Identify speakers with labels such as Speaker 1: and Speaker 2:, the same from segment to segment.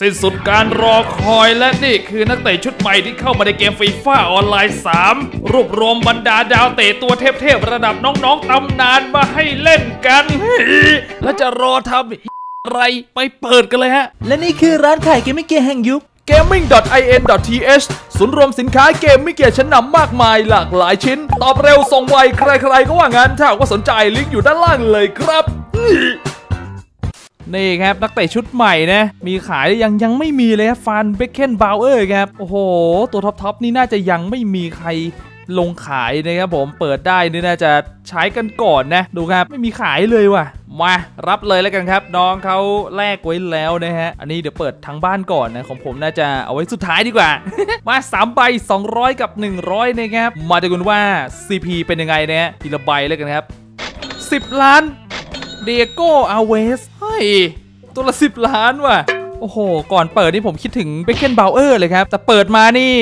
Speaker 1: สิ้นสุดการรอคอยและนี่คือนักเตะชุดใหม่ที่เข้ามาในเกมฟีฟ่าออนไลน์ 3 รวบรวมบรรดาดาวเตะตัวเทพๆระดับน้องๆตำนานมาให้เล่นกัน แล้วจะรอทำอะไรไปเปิดกันเลยฮะ
Speaker 2: และนี่คือร้านขายเกมไม่เกียร์แห่งยุค
Speaker 1: gaming.in.th ศูนย์รวมสินค้าเกมไม่เกียร์ชั้นนำมากมายหลากหลายชิ้น ตอบเร็วส่งไวใครๆก็ว่างั้นถ้าหากว่าสนใจลิงก์อยู่ด้านล่างเลยครับ นี่ครับนักเตะชุดใหม่นะมีขายยังยังไม่มีเลยครับฟันเบคเคนบาวเออร์ครับโอ้โห ตัวท็อปๆนี่น่าจะยังไม่มีใครลงขายนะครับผมเปิดได้นี่น่าจะใช้กันก่อนนะ ดูครับไม่มีขายเลยว่ะ มารับเลยแล้วกันครับ น้องเขาแลกไว้แล้วนะฮะ อันนี้เดี๋ยวเปิดทั้งบ้านก่อนนะของผมน่าจะเอาไว้สุดท้ายดีกว่า มา3ใบ200 กับ 100นะครับมาดูกันว่า CP เป็นยังไงนะฮะทีละใบแล้วกันครับ 10 ล้านเดโก้อาเวส ย ตัวละ10ล้านว่ะ โอ้โห ก่อนเปิดนี่ผมคิดถึงเบคเคนบาวเออร์เลยครับ แต่เปิดมานี่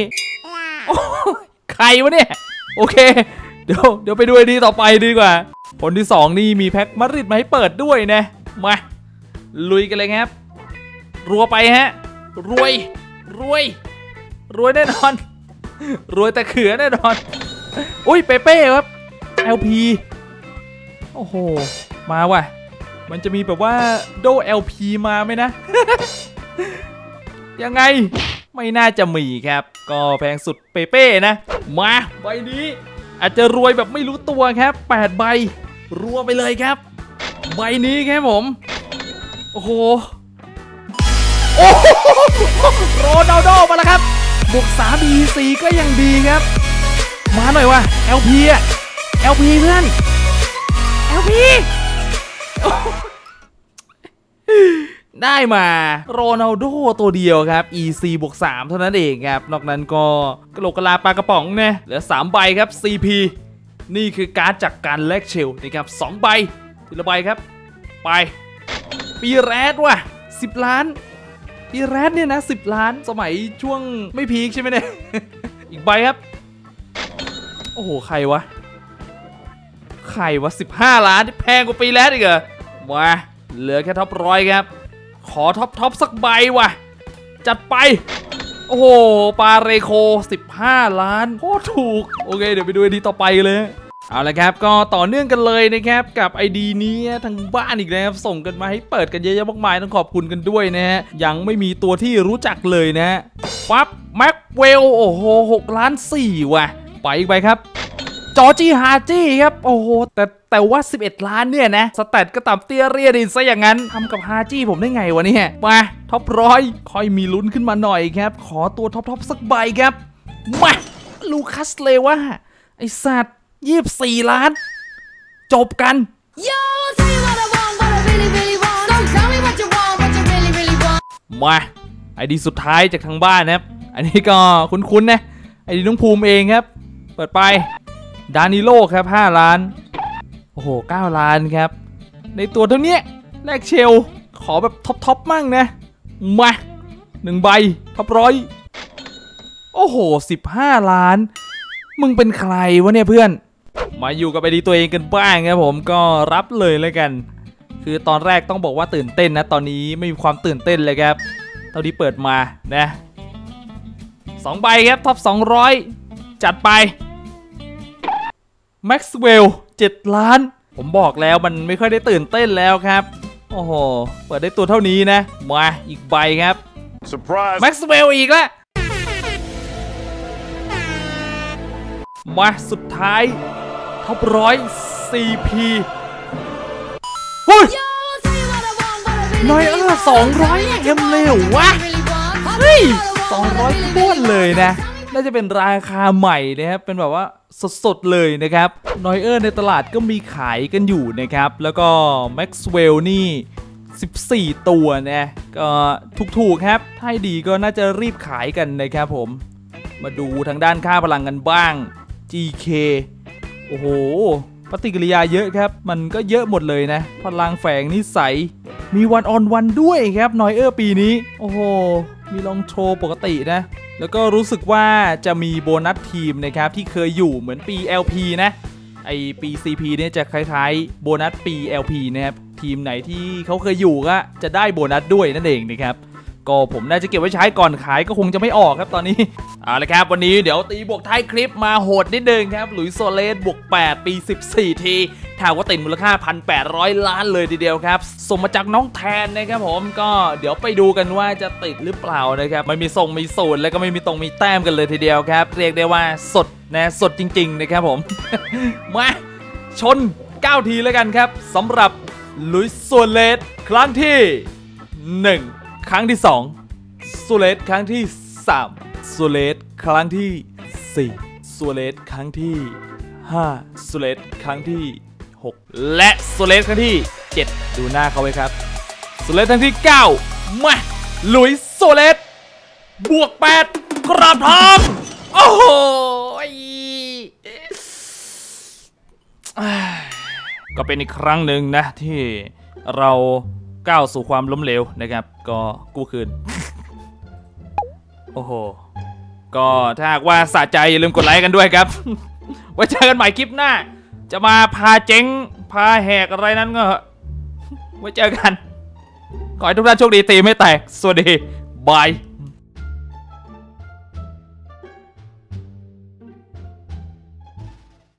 Speaker 1: ใครวะเนี่ย โอเค เดี๋ยวเดี๋ยวไปดูไอดีต่อไปดีกว่า ผลที่ 2 นี่มีแพ็คมาริดมาให้เปิดด้วยนะ มา ลุยกันเลยครับ รัวไปฮะ รวย รวย รวยแน่นอน รวยแต่เขือแน่นอน อุ้ยเปเป้ครับ LP โอ้โห มาว่ะ มันจะมีแบบว่าโด LP มาไหมนะ ยังไงไม่น่าจะมีครับ ก็แพงสุดเปเป้นะ มาใบนี้ อาจจะรวยแบบไม่รู้ตัวครับ8ใบรัวไปเลยครับ ใบนี้ครับผม โอ้โหโอ้โหโรนัลโดมาแล้วครับ บวก3 EC ก็ยังดีครับ มาหน่อยว่ะ LP อะ LP เพื่อน LP ได้มาโรนัลโดตัวเดียวครับ EC บวก3เท่านั้นเองครับ นอกนั้นก็กระโหลกกะลาปลากระป๋องเนี่ยเหลือ 3 ใบครับ CP นี่คือการ์ดจากการแลกเชลนะครับ2ใบทีละใบครับ ไป ปีแรดว่ะ 10 ล้าน ปีแรดเนี่ยนะ 10 ล้านสมัยช่วงไม่พีคใช่ไหมเนี่ย อีกใบครับ โอ้โห ใครวะ ใครวะ 15 ล้านที่แพงกว่าปีแรกอีกเหรอมาเหลือแค่ท็อปร้อยครับ ขอท็อปท็อปสักใบว่ะ จัดไป โอ้โห ปาเรโค 15 ล้านโคตรถูก โอเค เดี๋ยวไปดูไอดีต่อไปเลยเอาละครับ ก็ต่อเนื่องกันเลยนะครับกับ ID นี้ทางบ้านอีกแล้วครับ ส่งกันมาให้เปิดกันเยอะๆมากมายต้องขอบคุณกันด้วยนะฮะยังไม่มีตัวที่รู้จักเลยนะปั๊บแม็กเวลโอ้โห6ล้าน4ว่ะ ไปอีกไปครับ จอจี้ฮาร์จี้ครับ โอ้โห แต่ แต่ว่า 11 ล้านเนี่ยนะสแตทก็ต่ำเตี้ยเรียดินซะอย่างนั้นทำกับฮาร์จี้ผมได้ไงวะเนี่ยมาท็อปร้อยค่อยมีลุ้นขึ้นมาหน่อยครับ ขอตัวท็อปท็อปสักใบครับมาลูคัสเลว่าไอสัตว์ยี่สี่ล้าน จบกัน
Speaker 3: Yo, I'll tell you what I want, what I really, really want. Don't tell me what you want, what you really, really want.
Speaker 1: มาไอดีสุดท้ายจากทางบ้านนะครับ อันนี้ก็คุ้นๆนะไอดีน้องภูมิเองครับ เปิดไป ดานิโลครับ 5 ล้าน โอ้โห 9 ล้านครับ ในตัวเท่านี้แลกเชล ขอแบบท็อปๆมั่งนะ มาหนึ่งใบท็อปร้อยโอ้โห 15 ล้าน มึงเป็นใครวะเนี่ยเพื่อน มาอยู่กับไอดีตัวเองกันบ้างครับผมก็รับเลยแล้วกัน คือตอนแรกต้องบอกว่าตื่นเต้นนะ ตอนนี้ไม่มีความตื่นเต้นเลยครับ เท่าที่เปิดมานะสองใบครับท็อป200 จัดไป Maxwell 7 ล้าน ผมบอกแล้วมันไม่ค่อยได้ตื่นเต้นแล้วครับ โอ้โห เปิดได้ตัวเท่านี้นะ มาอีกใบครับ
Speaker 4: Surprise.
Speaker 1: Maxwell อีกแล้ว มาสุดท้ายท็อปร้อย CP เฮ้ย
Speaker 3: Yo, I'll tell you what I want, what I really,
Speaker 1: น้อย
Speaker 3: really
Speaker 1: เออ
Speaker 3: want.
Speaker 1: สองร้อยเอ็มเลยวะ
Speaker 3: Really want.
Speaker 1: เฮ้ยสองร้อยโคตรเลยนะ น่าจะเป็นราคาใหม่นะครับ เป็นแบบว่าสดๆเลยนะครับนอยเออร์ในตลาดก็มีขายกันอยู่นะครับ แล้วก็ Maxwell นี่ 14 ตัวนะก็ถูกๆครับ ถ้าดีก็น่าจะรีบขายกันนะครับผม มาดูทางด้านค่าพลังกันบ้าง GK โอ้โห ปฏิกิริยาเยอะครับ มันก็เยอะหมดเลยนะ พลังแฝงนิสัย มีวันออนวันด้วยครับนอยเออร์ปีนี้ โอ้โห มีลองโชว์ปกตินะ แล้วก็รู้สึกว่าจะมีโบนัสทีมนะครับ ที่เคยอยู่เหมือนปี LP นะ ไอปี CP เนี่ยจะคล้ายๆ โบนัสปี LP นะครับ ทีมไหนที่เขาเคยอยู่ก็จะได้โบนัสด้วยนั่นเองนะครับ ก็ผมน่าจะเก็บไว้ใช้ก่อนขายก็คงจะไม่ออกครับตอนนี้เอาละครับวันนี้เดี๋ยวตีบวกท้ายคลิปมาโหดนิดนึงครับหลุยโซเลสบวก 8 ปี 14 ทีถ้าว่าติดมูลค่า 1,800 ล้านเลยทีเดียวครับส่งมาจากน้องแทนนะครับผมก็เดี๋ยวไปดูกันว่าจะติดหรือเปล่านะครับไม่มีส่งมีสูตรแล้วก็ไม่มีตรงมีแต้มกันเลยทีเดียวครับ เรียกได้ว่าสดนะสดจริง ๆ นะครับผมมาชน 9 ทีแล้วกันครับสำหรับลุยส์โซเลสครั้งที่ 1 ครั้งที่2ซูเลสครั้งที่3ซูเลสครั้งที่4ซูเลสครั้งที่5ซูเลสครั้งที่ 6 และซูเลสครั้งที่ 7 ดูหน้าเขาไว้ครับซูเลสครั้งที่ 9 มาลุยส์โซเลสบวก 8 กราบทองโอ้โหก็เป็นอีกครั้งหนึ่งนะที่เรา ก้าวสู่ความล้มเหลวนะครับ ก็กู้คืน โอ้โห ก็ถ้าหากว่าสะใจอย่าลืมกดไลค์กันด้วยครับ ไว้เจอกันใหม่คลิปหน้า จะมาพาเจ๊ง พาแหกอะไรนั้นก็ไว้เจอกัน ขอให้ทุกท่านโชคดีตีไม่แตก สวัสดี บาย